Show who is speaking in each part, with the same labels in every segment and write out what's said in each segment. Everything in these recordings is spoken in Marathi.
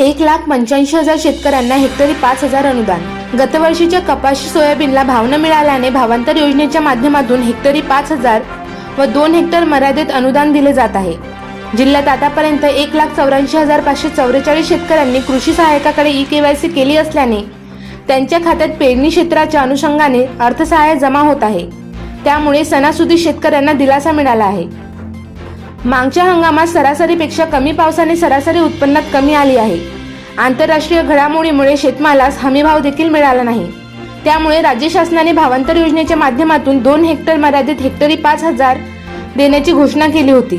Speaker 1: एक लाख पंच्याऐंशी हजार शेतकऱ्यांना हेक्टरी पाच हजार अनुदान. गतवर्षीच्या कपाशी सोयाबीनला भाव न मिळाल्याने भावांतर योजनेच्या माध्यमातून हेक्टरी पाच हजार व दोन हेक्टर मर्यादित अनुदान दिले जात आहे. जिल्ह्यात आतापर्यंत एक लाख चौऱ्याऐंशी हजार पाचशे चौवेचाळीस शेतकऱ्यांनी कृषी सहाय्यकाकडे ई केवायसी केली असल्याने त्यांच्या खात्यात पेरणी क्षेत्राच्या अनुषंगाने अर्थसहाय्य जमा होत आहे. त्यामुळे सणासुदी शेतकऱ्यांना दिलासा मिळाला आहे. मागच्या हंगामात सरासरीपेक्षा कमी पावसाने सरासरी उत्पन्नात कमी आली आहे. आंतरराष्ट्रीय घडामोडीमुळे शेतमालास हमीभाव देखील मिळाला नाही. त्यामुळे राज्य शासनाने भावांतर योजनेच्या माध्यमातून दोन हेक्टर मर्यादित हेक्टरी पाच हजार देण्याची घोषणा केली होती.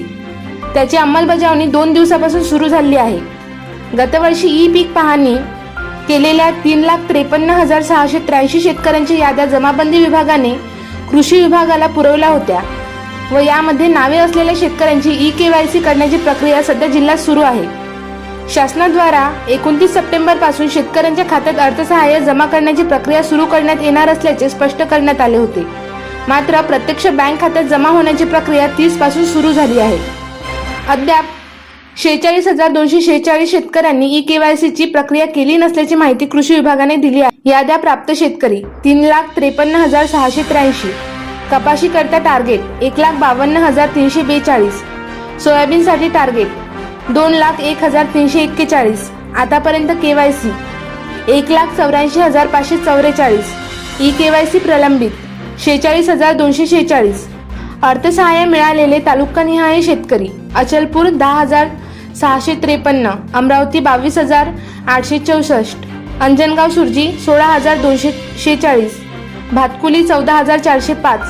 Speaker 1: त्याची अंमलबजावणी दोन दिवसापासून सुरू झाली आहे. गतवर्षी ई पीक पाहणी केलेल्या तीन लाख त्रेपन्न हजार सहाशे त्र्याऐंशी शेतकऱ्यांच्या याद्या जमाबंदी विभागाने कृषी विभागाला पुरवल्या होत्या. व यामध्ये नावे असलेल्या शेतकऱ्यांची ई के वाय सी करण्याची प्रक्रिया सध्या जिल्ह्यात सुरू आहे. शासनाद्वारा एकोणतीस सप्टेंबरपासून शेतकऱ्यांच्या खात्यात अर्थसहाय्य जमा करण्याची प्रक्रिया सुरू करण्यात येणार असल्याचे स्पष्ट करण्यात आले होते. मात्र प्रत्यक्ष बँक खात्यात जमा होण्याची प्रक्रिया तीसपासून सुरू झाली आहे. अद्याप शेहेचाळीस हजार दोनशे शेहेचाळीस शेतकऱ्यांनी ई के वाय सीची प्रक्रिया केली नसल्याची माहिती कृषी विभागाने दिली आहे. याद्या प्राप्त शेतकरी तीन लाख त्रेपन्न हजार सहाशे त्र्याऐंशी. कपाशी करता टार्गेट एक लाख बावन्न हजार तीनशे बेचाळीस. सोयाबीनसाठी टार्गेट दोन लाख एक हजार तीनशे एक्केचाळीस. आतापर्यंत के वाय सी एक लाख चौऱ्याऐंशी हजार पाचशे चौवेचाळीस ई के वाय सी प्रलंबित शेहेचाळीस हजार दोनशे शेहेचाळीस अर्थसहाय्य मिळालेले तालुकानिहाय शेतकरी अचलपूर दहा हजार सहाशे त्रेपन्न. अमरावती बावीस हजार आठशे चौसष्ट. अंजनगाव सुरजी सोळा हजार दोनशे शेहेचाळीस भातकुली चौदा हजार चारशे पाच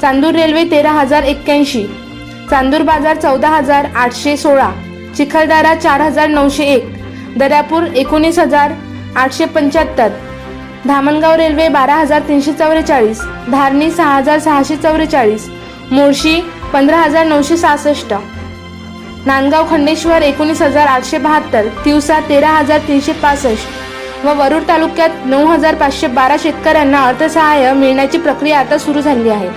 Speaker 1: चांदूर रेल्वे तेरा हजार एक्क्याऐंशी चांदूर बाजार चौदा हजार आठशे सोळा चिखलदारा चार हजार नऊशे एक दर्यापूर एकोणीस हजार आठशे पंच्याहत्तर धामणगाव रेल्वे बारा हजार तीनशे चौवेचाळीस धारणी सहा हजार सहाशे चौवेचाळीस मोर्शी पंधरा हजार नऊशे सहासष्ट नांदगाव खंडेश्वर एकोणीस हजार आठशे बहात्तर तिवसा तेरा हजार तीनशे पासष्ट व वरुड तालुक्यात नऊ हजार पाचशे बारा शेतकऱ्यांना अर्थसहाय्य मिळण्याची प्रक्रिया आता सुरू झाली आहे.